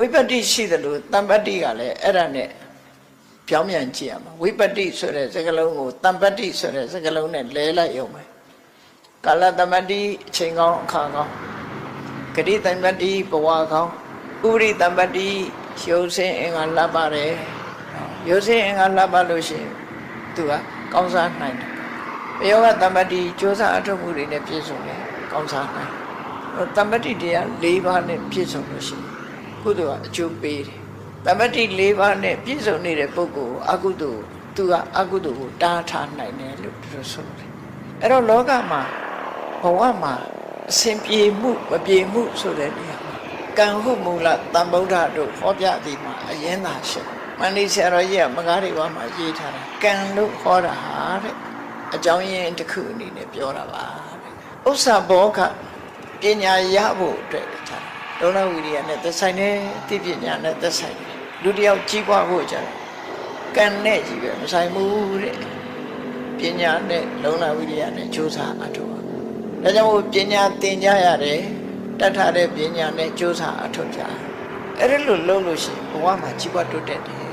ဝိပတ္တိရှိတယ်လို့တမ္ပတ္တိကလည်းအဲ့ဒါနဲ့ပြောင်းပြန်ကြည့်ရမှာဝိပတ္တိဆိုတဲ့စကားလုံးကိုတမ္ပတ္တိဆိုတဲ့စကားလုံးနဲ့လဲလိုက်ရုံပဲကာလတမ္ပတ္တိအချိန်ကောင်းအခါကောင်းဂတိတမ္ပတ္တိဘဝကောင်းဥရိတမ္ပတ္တိရုပ်စင်းအင်္ဂါလပ်ပါတယ်ရုပ်စင်းအင်္ဂါလပ်ပါလို့ရှိရင်သူကကောင်းစားနိုင်တယ်ဘယောဂတမ္ပတ္တိစ조사အထုတ်မှုတွေနဲ့ပြည့်စုံတယ်ကောင်းစားနိုင်တယ်တမ္ပတ္တိတရား၄ပါးနဲ့ပြည့်စုံလို့ရှိရင် ကုသိုလ်ကအကျိုးပေးတယ်။တမတိ၄ပါးနဲ့ပြည့်စုံနေတဲ့ပုဂ္ဂိုလ်ကိုအကုသိုလ်သူကအကုသိုလ်ကိုတားထားနိုင်တယ်လို့သူတို့ဆိုတယ်။အဲ့တော့လောကမှာဘဝမှာအစဉ်ပြေမှုမပြေမှုဆိုတဲ့နေရာမှာကံဟုမူလတန်ဗုဒ္ဓတို့ဟောပြသည်မှာအရင်သာရှိတယ်။မန္တိဆရာတော်ကြီးကမကားတွေဘာမှာရေးထားတာကံလို့ဟောတာဟာတဲ့အကြောင်းရင်းတစ်ခုအနေနဲ့ပြောတာပါတဲ့။ဥစ္စာဘောကပညာရဖို့အတွက် ကြတာဒုလဝိရိယနဲ့သက်ဆိုင်တယ်တိပညာနဲ့သက်ဆိုင်တယ်လူတစ်ယောက်ကြီးပွားဖို့ကြတယ်ကံနဲ့ကြီးပဲမဆိုင်ဘူးတဲ့ပညာနဲ့လုံလဝိရိယနဲ့ကြိုးစားအထောက်ပါဒါကြောင့်မို့ပညာသင်ကြရတယ်တတ်ထားတဲ့ပညာနဲ့ကြိုးစားအထောက်ကြအဲ့ဒါလို့လုပ်လို့ရှိရင်ဘဝမှာကြီးပွားတိုးတက်တယ်